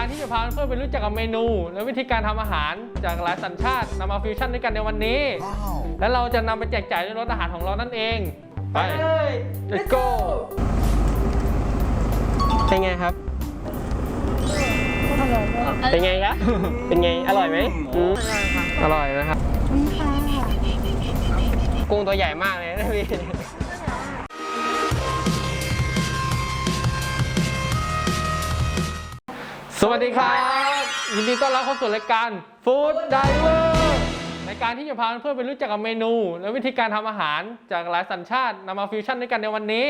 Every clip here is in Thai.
การที่จะพาเพื่อนไปรู้จักกับเมนู และวิธีการทำอาหารจากหลายสัญชาตินำมาฟิวชั่นด้วยกันในวันนี้ และเราจะนำไปแจกจ่ายในรถอาหารของเรานั่นเอง ไปเลย let's go เป็นไงครับ เป็นไงครับ เป็นไง อร่อยไหมอืมอร่อยนะครับ กุ้งตัวใหญ่มากเลยนะพี่ สวัสดีครับ ยินดีต้อนรับเข้าสู่รายการ Food Diver รายการที่จะพาเพื่อนไปรู้จักกับเมนู และวิธีการทำอาหารจากหลายสัญชาตินำมาฟิวชั่นด้วยกันในวันนี้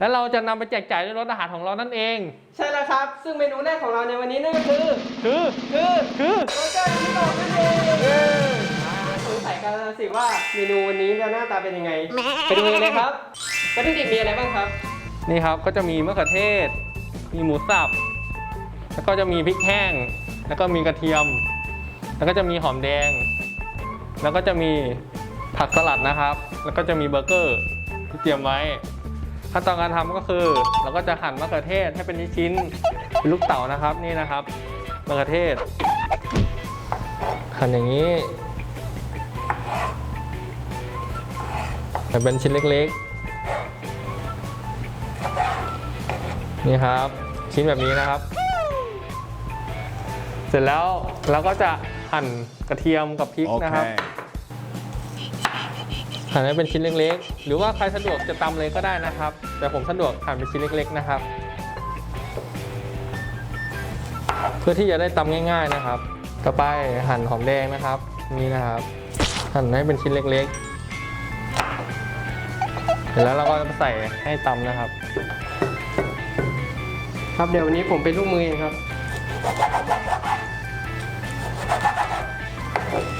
และเราจะนำไปแจกจ่ายในรถอาหารของเรานั่นเอง ใช่แล้วครับ ซึ่งเมนูแรกของเราในวันนี้นั่นก็คือ คือคือคือโรเกอร์ที่บอกนั่นเองอ่าสงสัยกันแล้วสิว่าเมนูวันนี้จะหน้าตาเป็นยังไงไปดูกันเลยครับวัตถุดิบมีอะไรบ้างครับ นี่ครับก็จะมีมะเขือเทศ มีหมูสับ แล้วก็จะมีพริกแห้ง แล้วก็มีกระเทียม แล้วก็จะมีหอมแดง แล้วก็จะมีผักสลัดนะครับ แล้วก็จะมีเบอร์เกอร์ที่เตรียมไว้ ขั้นตอนการทำก็คือ เราก็จะหั่นมะเขือเทศให้เป็นชิ้นเป็นลูกเต๋านะครับนี่นะครับมะเขือเทศ หั่นอย่างนี้แต่เป็นชิ้นเล็กๆ นี่ครับ ชิ้นแบบนี้นะครับ เสร็จแล้วเราก็จะหั่นกระเทียมกับพริกนะครับหั่นให้เป็นชิ้นเล็กๆ หรือว่าใครสะดวกจะตำเลยก็ได้นะครับ แต่ผมสะดวกหั่นเป็นชิ้นเล็ก ๆนะครับ เพื่อที่จะได้ตำง่าย ๆนะครับ ต่อไปหั่นหอมแดงนะครับนี่นะครับ หั่นให้เป็นชิ้นเล็กๆเสร็จแล้วเราก็จะใส่ให้ตำนะครับ ครับเดี๋ยววันนี้ผมเป็นลูกมือเองครับ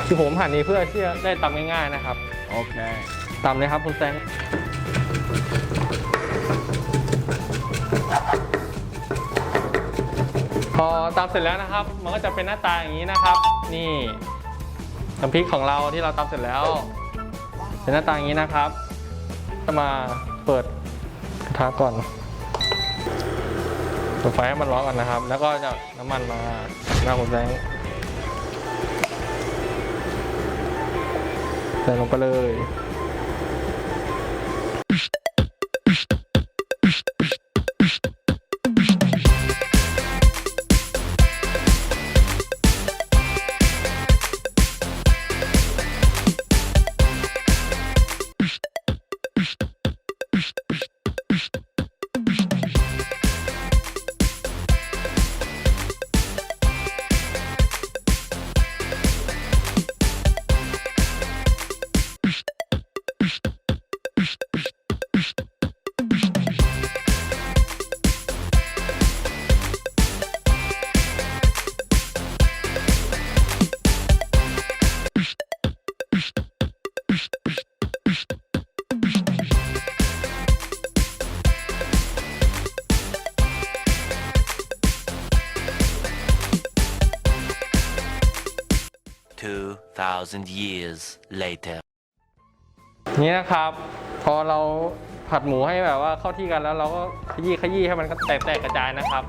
คือผมหั่นนี้เพื่อที่จะได้ตำง่ายๆนะครับ Okay. ตำเลยครับคุณแซงพอตำเสร็จแล้วนะครับ มันก็จะเป็นหน้าตาอย่างนี้นะครับ นี่น้ำพริกของเราที่เราตำเสร็จแล้ว เป็นหน้าตาอย่างนี้นะครับ จะมาเปิดกระทะก่อน เปิดไฟให้มันร้อนก่อนนะครับ แล้วก็จะน้ำมันมาหน้าคุณแรงใส่ลงไปเลย 2,000 years later. นี่นะครับ พอเราผัดหมูให้แบบว่าเข้าที่กันแล้วเราก็ขยี้ขยี้ให้มันแตกแตกกระจายนะครับ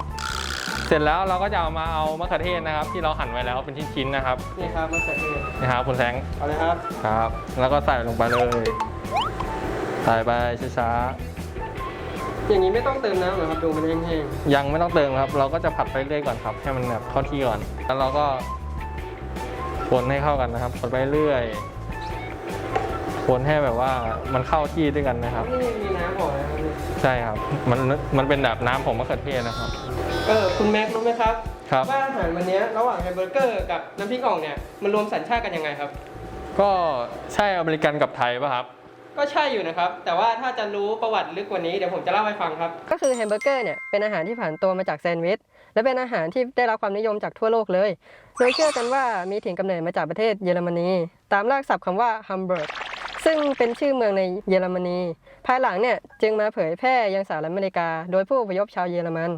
เสร็จแล้วเราก็จะเอามาเอามะเขือเทศนะครับ ที่เราหั่นไว้แล้วเป็นชิ้นๆนะครับนี่ครับมะเขือเทศนะครับคุณแสงเอาเลยครับครับ แล้วก็ใส่ลงไปเลยใส่ไปช้าอย่างนี้ไม่ต้องเติมน้ำเหรอครับดูมันแห้งๆยังไม่ต้องเติมครับ เราก็จะผัดไปเรื่อยก่อนครับ ให้มันแบบเข้าที่ก่อน แล้วเราก็ คนให้เข้ากันนะครับคนไปเรื่อย คนให้แบบว่ามันเข้าที่ด้วยกันนะครับๆนี่มีน้ำออกนะครับเนี่ยใช่ครับ มันมันเป็นแบบน้ำของมะเขือเทศนะครับ เออคุณแม็กรู้ไหมครับครับ ว่าอาหารวันนี้ระหว่างแฮมเบอร์เกอร์กับน้ำพริกอ่องเนี่ยมันรวมสัญชาติกันยังไงครับ ก็ใช่อเมริกันกับไทยป่ะครับ ก็ใช่อยู่นะครับ แต่ว่าถ้าจะรู้ประวัติลึกกว่านี้เดี๋ยวผมจะเล่าให้ฟังครับ ก็คือแฮมเบอร์เกอร์เนี่ยเป็นอาหารที่ผ่านตัวมาจากแซนด์วิชและเป็นอาหารที่ได้รับความนิยมจากทั่วโลกเลยโดยเชื่อกันว่ามีถิ่นกำเนิดมาจากประเทศเยอรมนี ตามรากศัพท์คำว่าฮัมเบิร์กซึ่งเป็นชื่อเมืองในเยอรมนี ภายหลังเนี่ยจึงมาเผยแพร่ยังสหรัฐอเมริกา โดยผู้อพยพชาวเยอรมัน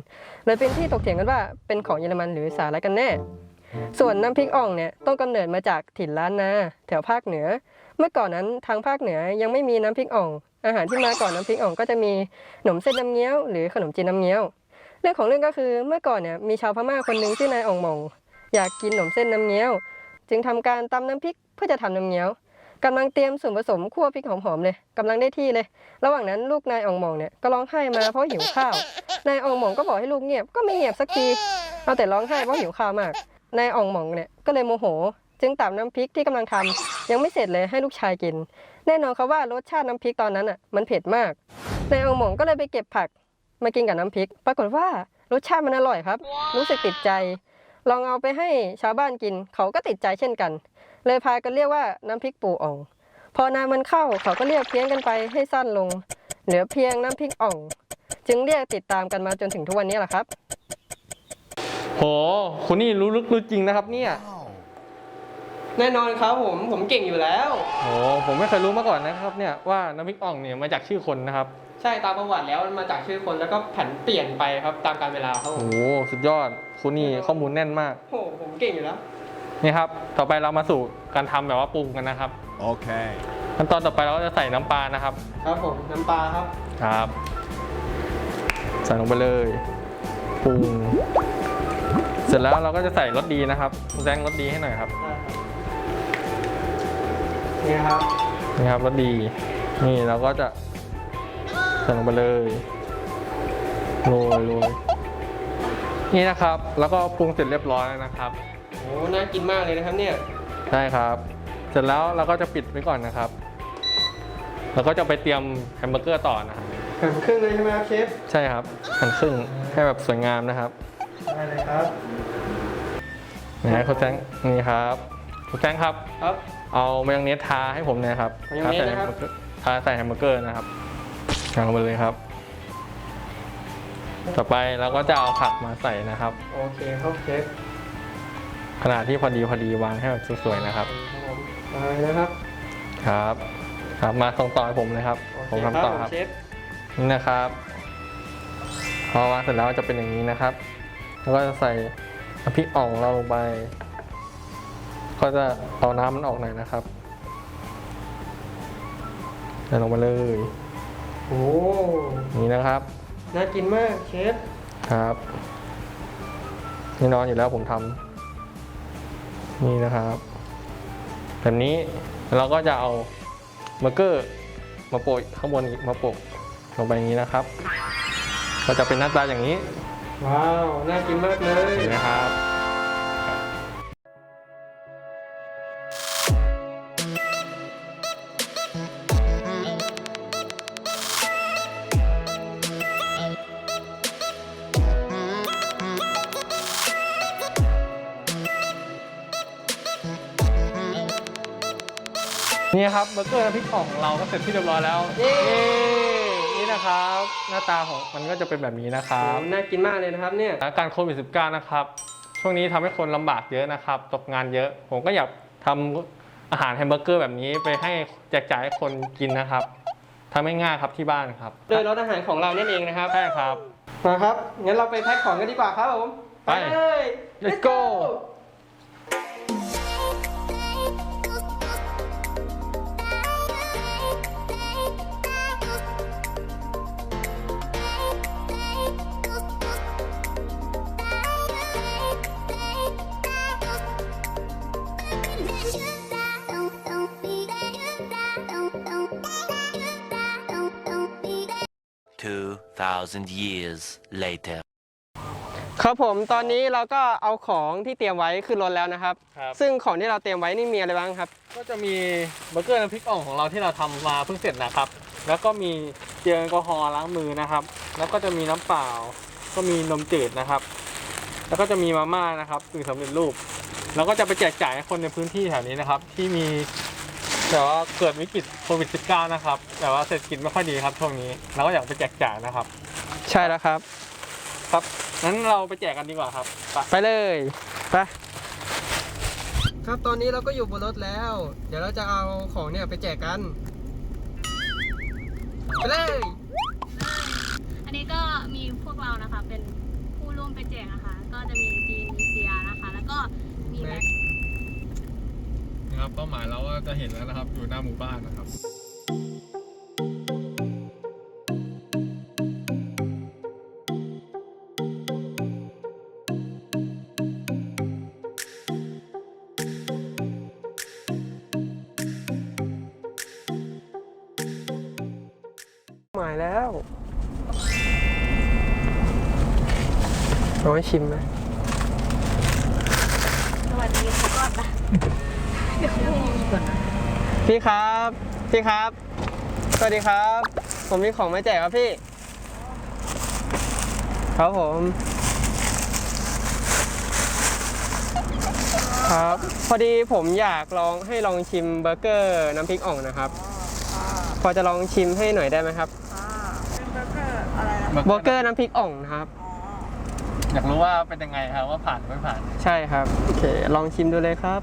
เลยเป็นที่ถกเถียงกันว่าเป็นของเยอรมันหรือสหรัฐกันแน่ ส่วนน้ำพริกอ่องเนี่ยต้นกำเนิดมาจากถิ่นล้านนาแถวภาคเหนือ เมื่อก่อนนั้นทางภาคเหนือยังไม่มีน้ำพริกอ่อง อาหารที่มาก่อนน้ำพริกอ่องก็จะมีขนมเส้นน้ำเงี้ยวหรือขนมจีนน้ำเงี้ยว เรื่องของเรื่องก็คือเมื่อก่อนเนี่ยมีชาวพม่าคนหนึ่งชื่อนายอ่องหมอง อยากกินขนมเส้นน้ำเงี้ยว จึงทำการตำน้ำพริกเพื่อจะทำน้ำเงี้ยวกำลังเตรียมส่วนผสมคั่วพริกหอมๆเลยกำลังได้ที่เลย ระหว่างนั้นลูกนายอ่องหมองเนี่ยก็ร้องไห้มาเพราะหิวข้าวนายอ่องหมองก็บอกให้ลูกเงียบก็ไม่เงียบสักทีเอาแต่ร้องไห้เพราะหิวข้าวมากนายอ่องหมองเนี่ยก็เลยโมโห จึงตำน้ำพริกที่กำลังทำยังไม่เสร็จเลยให้ลูกชายกิน แน่นอนครับว่ารสชาติน้ำพริกตอนนั้นอะมันเผ็ดมากนายอ่องหมองก็เลยไปเก็บผักมากินกับน้ำพริก ปรากฏว่ารสชาติมันอร่อยครับ รู้สึกติดใจ ลองเอาไปให้ชาวบ้านกิน เขาก็ติดใจเช่นกัน เลยพากันเรียกว่าน้ำพริกปูอ่อง พอนานมันเข้าเขาก็เรียกเพี้ยนกันไปให้สั้นลง เหลือเพียงน้ำพริกอ่อง จึงเรียกติดตามกันมาจนถึงทุกวันนี้แหละครับ โหคุณนี่รู้ลึกรู้จริงนะครับเนี่ยแน่นอนครับผมผมเก่งอยู่แล้ว โหผมไม่เคยรู้มาก่อนนะครับเนี่ยว่าน้ำพริกอ่องเนี่ยมาจากชื่อคนนะครับ ใช่ตามประวัติแล้วมันมาจากชื่อคนแล้วก็ผันเปลี่ยนไปครับตามกาลเวลาครับผโหมสุดยอดคุณนี่ข้อมูลแน่นมากโอ้โหผมเก่งอยู่แล้ว นี่ครับต่อไปเรามาสู่การทำแบบว่าปรุงกันนะครับ Okay. ขั้นตอนต่อไปเราก็จะใส่น้ำปลานะครับครับผมน้ำปลาครับครับใส่ลงไปเลยปรุงเสร็จแล้วเราก็จะใส่รสดีนะครับแจ้งรสดีให้หน่อยครับนี่ครับ นี่ครับรสดี นี่เราก็จะ ใส่ลงไปเลยโรยโรยนี่นะครับ แล้วก็ปรุงเสร็จเรียบร้อยแล้วนะครับ โอ้น่ากินมากเลยนะครับเนี่ยใช่ครับ เสร็จแล้วเราก็จะปิดไว้ก่อนนะครับ แล้วก็จะไปเตรียมแฮมเบอร์เกอร์ต่อนะครับหั่นครึ่งเลยใช่ไหมครับเชฟ ใช่ครับหั่นครึ่งให้แบบสวยงามนะครับได้เลยครับนะคุณแจ้งนี่ครับคุณแจ้งครับ ครับ เอามายองเนสทาให้ผมหน่อยครับมายองเนสนะครับ ทาใส่แฮมเบอร์เกอร์นะครับ เอาไปเลยครับ ต่อไปเราก็จะเอาผักมาใส่นะครับ โอเคครับเชฟขนาดที่พอดีพอดีวางให้แบบสวยๆนะครับผมเอาเลยนะครับ ครับ ครับมาส่งต่อให้ผมเลยครับ โอเคผมครับทำต่อผมครับเชฟนี่นะครับ พอวางเสร็จแล้วจะเป็นอย่างนี้นะครับ แล้วก็จะใส่น้ำพริกอ่องเราลงไป ก็จะเอาน้ำมันออกหน่อยนะครับใส่ลงมาเลย โอ้นี่นะครับ น่ากินมากเชฟ ครับนี่นอนอยู่แล้วผมทำนี่นะครับ แบบนี้เราก็จะเอาเบอร์เกอร์มาโปะข้างบนอีกมาโปะลงไปอย่างนี้นะครับ ก็จะเป็นหน้าตาอย่างนี้ ว้าว น่ากินมากเลยเห็นไหมครับ นี่ครับเบอร์เกอร์น้ำพริกอ่องของเราก็เสร็จที่เรียบร้อยแล้วเย้นี่นะครับ หน้าตาของมันก็จะเป็นแบบนี้นะคโอ้รับน่ากินมากเลยนะครับเนี่ย สถานการณ์โควิด -19 นะครับ ช่วงนี้ทำให้คนลำบากเยอะนะครับ ตกงานเยอะ ผมก็อยากทำอาหารแฮมเบอร์เกอร์แบบนี้ไปให้แจกจ่ายให้คนกินนะครับทำง่ายๆครับที่บ้านครับโดยรสอาหารของเรานั่นเองนะครับ ใช่ครับ มาครับ งั้นเราไปแพ็คของกันดีกว่าครับผม ไปเลย Let's go 2,000 years later. ครับผมตอนนี้เราก็เอาของที่เตรียมไว้ขึ้นรถแล้วนะครับ ครับ ซึ่งของที่เราเตรียมไว้นี่มีอะไรบ้างครับ ก็จะมีเบอร์เกอร์น้ำพริกอ่องของเราที่เราทำมาเพิ่งเสร็จนะครับ แล้วก็มีเจลแอลกอฮอล์ล้างมือนะครับ แล้วก็จะมีน้ำเปล่า ก็มีนมจืดนะครับ แล้วก็จะมีมาม่านะครับกึ่งสำเร็จรูป แล้วก็จะไปแจกจ่ายให้คนในพื้นที่แถวนี้นะครับ ที่มี แต่ว่าเกิดวิกฤตโควิด -19 นะครับ แต่ว่าเศรษฐกิจไม่ค่อยดีครับช่วงนี้เราก็อยากไปแจกจ่ายนะครับ ใช่แล้วครับ ครับงั้นเราไปแจกกันดีกว่าครับไปไปเลยไปครับตอนนี้เราก็อยู่บนรถแล้ว เดี๋ยวเราจะเอาของเนี่ยไปแจกกันไปเลย อันนี้ก็มีพวกเรานะคะเป็นผู้ร่วมไปแจกนะคะ ก็จะมีจีนมีเซียนะคะ แล้วก็มีแม็ก นะครับเป้าหมายเราก็จะเห็นแล้วนะครับ อยู่หน้าหมู่บ้านนะครับหมายแล้วน้อยชิมไหม พี่ครับ พี่ครับ สวัสดีครับ ผมมีของมาแจกครับพี่ ครับผม ครับ พอดีผมอยากลองให้ลองชิมเบอร์เกอร์น้ำพริกอ่องนะครับ พอจะลองชิมให้หน่อยได้ไหมครับเบอร์เกอร์น้ำพริกอ่องนะครับอยากรู้ว่าเป็นยังไงครับว่าผ่านหรือไม่ผ่าน ใช่ครับ โอเค ลองชิมดูเลยครับ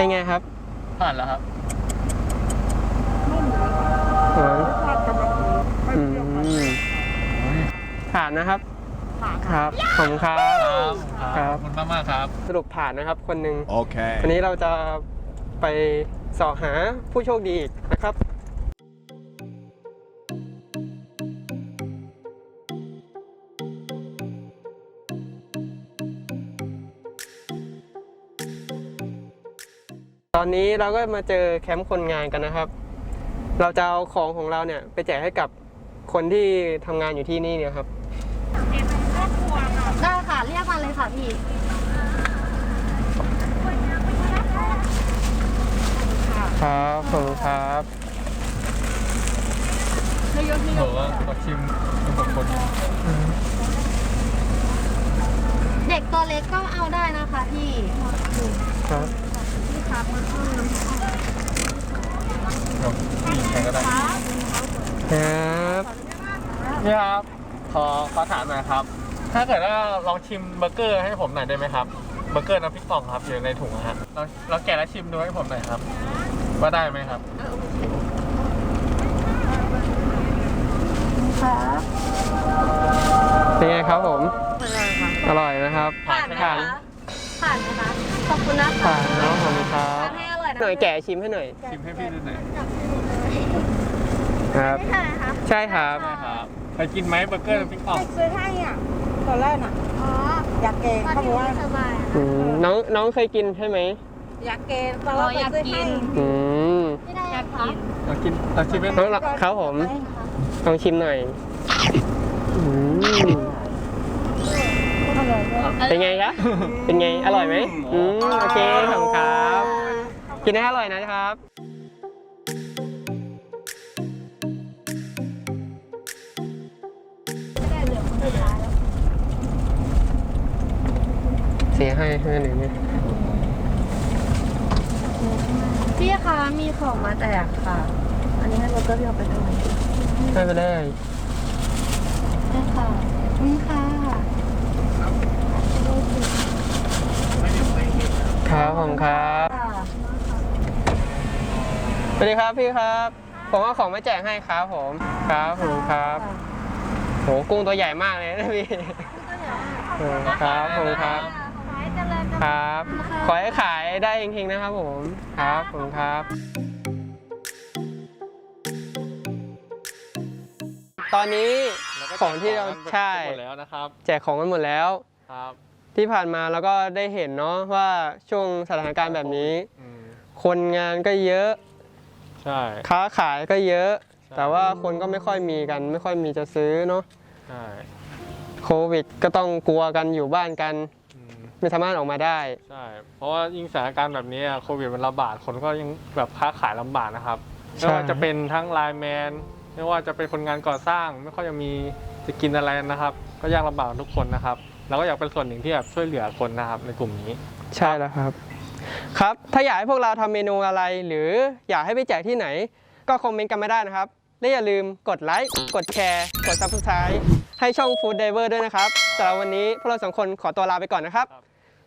เป็นไงครับผ่านแล้วครับหวานอืมผ่านนะครับ ครับ ขอบคุณครับ ครับ ขอบคุณมากมากๆครับ สรุปผ่านนะครับคนหนึ่ง Okay. วันนี้เราจะไปเสอหาผู้โชคดีอีกนะครับ อนนี้เราก็มาเจอแคมป์คนงานกันนะครับ เราจะเอาของของเราเนี่ยไปแจกให้กับคนที่ทำงานอยู่ที่นี่เนี่ยครับ ได้ค่ะ เรียกมาเลยค่ะพี่ ครับขอบคุณครับบอกว่าขอชิมเป็นคนคนเด็กตัวเล็กก็เอาได้นะคะพี่ ครับพี่ ครับมาเข้าน้ำใครก็ได้ครับนี่ครับ ขอขอถามหน่อยครับ ถ้าเกิดว่าลองชิมเบอร์เกอร์ให้ผมหน่อยได้ไหมครับ เบอร์เกอร์น้ำพริกป่องครับอยู่ในถุงนะฮะเราเราแกะแล้วชิมดูให้ผมหน่อยครับ ว่าได้ไหมครับเป็นไงครับผม อร่อยนะครับผ่านไหมผ่าคะน ผ่านไหมคะขอบคุณนะคะผ่านเนาะขอบคุณครัทาบนให้อร่อยนะหน่อยแกะชิมให้หน่อยชิมให้พี่ดูหน่อยครับใช่ไหมคะใช่ครับครับเคยกินไหมเบอร์เกอร์น้ำพริกป่อง ซื้อให้อะตอนแรกน่ะ อ๋ออยากเกณฑ์ตอนเขาบที่อกว่าไม่สบายอะอืมน้องน้องเคยกินใช่ไหมอยากเกณฑ์ตอนแรกอ๋ออยากซื้อกิให้นอืมไม่ได้อยากกินเรากินเราชิมให้น้องครับผมลองชิมหน่อยอืม เป็นไงครับ เป็นไง อร่อยไหมอืมโอเคขอบคุณครับ กินให้อร่อยนะครับเสียให้ให้หนึ่งเนี่ยพี่คะมีของมาแจกค่ะ อันนี้ให้รถก็เรียกไปทำไมไม่ไปได้ได้ค่ะนี่ค่ะ ครับผมครับค่ะสวัสดีครับพี่ครับ ผมเอาของมาแจกให้ครับผม ครับผมครับโหกุ้งตัวใหญ่มากเลยนะพี่เออครับผมครับขอให้เจริญนะครับ ขอให้ขายได้เฮงๆนะครับผม ครับผมครับตอนนี้ของที่เราใช่หมดแล้วนะครับแจกของกันหมดแล้วครับ ที่ผ่านมาเราก็ได้เห็นเนาะว่าช่วงสถานการณ์แบบนี้ อืมคนงานก็เยอะ ใช่ ค้าขายก็เยอะใช่ แต่ว่าคนก็ไม่ค่อยมีกัน ไม่ค่อยมีจะซื้อเนาะใช่โควิด ก็ต้องกลัวกันอยู่บ้านกัน อืมไม่สามารถออกมาได้ ใช่ เพราะว่ายิ่งสถานการณ์แบบนี้อะโควิดมันระบาดคนก็ยังแบบค้าขายลำบากนะครับใช่ ไม่ว่าจะเป็นทั้งไลน์แมนไม่ว่าจะเป็นคนงานก่อสร้าง ไม่ค่อยจะมีจะกินอะไรนะครับ ก็ยากลำบากทุกคนนะครับ เราก็อยากเป็นส่วนหนึ่งที่แบบช่วยเหลือคนนะครับในกลุ่มนี้ ใช่แล้วครับ ครับ ถ้าอยากให้พวกเราทำเมนูอะไร หรืออยากให้ไปแจกที่ไหน ก็คอมเมนต์กันมาได้นะครับ และอย่าลืมกดไลค์ กดแชร์ กด Subscribe ให้ช่อง Food Diver ด้วยนะครับสำหรับวันนี้พวกเราสองคนขอตัวลาไปก่อนนะครับครับ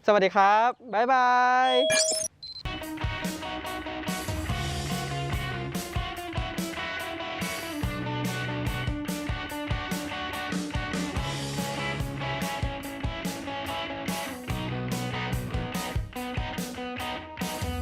สวัสดีครับ บ๊ายบาย